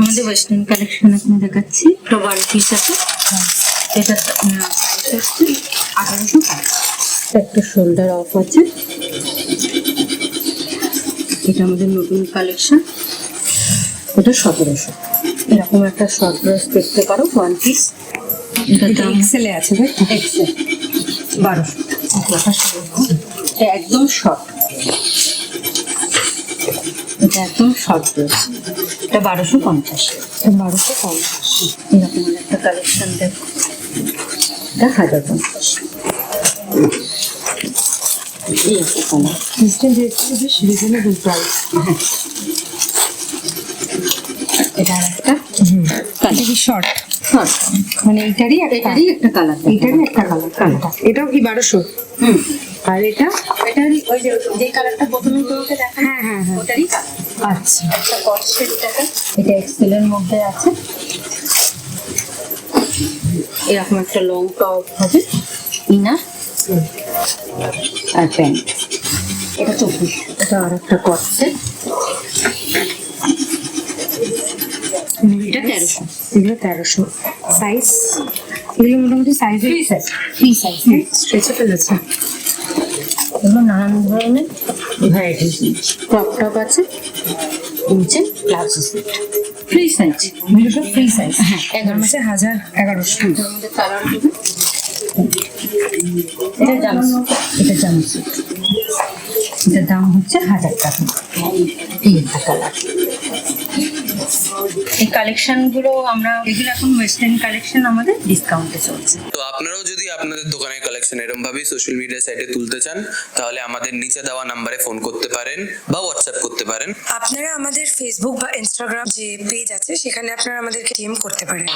আমাদের western collection এখন দেখাচ্ছি। একটা ওয়ান পিস আছে। এটা প্রাইস হচ্ছে আঠারোশো টাকা। একটা শোল্ডার অফ আছে। এটা আমাদের নতুন কালেকশন এটা সতেরোশো। এরকম একটা শর্ট ড্রেস দেখতে পারো ওয়ান পিস এটার দাম? এক্সেলে আছে তো? এক্সেল বারোশো। এটা একদম শর্ট এটা একদম শর্ট ড্রেস এটা বারোশো পঞ্চাশ। এটা বারোশো পঞ্চাশ। এরকম একটা কালেকশন দেখো। এটা হাজার পঞ্চাশ। এই একটা কালার ওয়েস্টার্ন ড্রেসগুলো বেশ রিজনেবল প্রাইস এটা আর একটা এটা কি শর্ট শর্ট মানে এইটারই একটা। এটারই একটা কালার এইটারই একটা কালার কালারটা এটাও কি বারোশো? হুম। আর এটা? এটারই ওই যে যে কালারটা প্রথমে তোমাকে দেখা হ্যাঁ হ্যাঁ হ্যাঁ। ওটারই কালার আচ্ছা। একটা কট সেট টাকা এটা এক্সেলের মধ্যে আছে। এরকম একটা লং টপ হবে। ইনার আর প্যান্ট। এটা চব্বিশ। এটা আর একটা কট সেট এটা তেরোশো। এগুলো তেরোশো। সাইজ এগুলো মোটামুটি size free size free size stretchable আছে এগুলো নানান ধরনের। ভ্যারাইটিস ক্রপ টপ আছে। নিচে ব্লাউজ সেট ফ্রি সাইজ এগুলো ফ্রি সাইজ হ্যাঁ, এগারো মাসে হাজার এগারোশো। কালার এটা জামা এটা জামা এটার দাম হচ্ছে হাজার টাকা। এই একটা কালার এই কালেকশনগুলো আমরা এগুলো এখন ওয়েস্টার্ন কালেকশন আমাদের ডিসকাউন্টে চলছে। তো আপনারাও যদি আপনাদের দোকানের কালেকশন এরকম ভাবে সোশ্যাল মিডিয়া সাইটে তুলতে চান তাহলে আমাদের নিচে দেওয়া নাম্বারে ফোন করতে পারেন বা হোয়াটসঅ্যাপ করতে পারেন। আপনারা আমাদের ফেসবুক বা ইনস্টাগ্রাম যে পেজ আছে সেখানে আপনারা আমাদেরকে ডিএম করতে পারেন।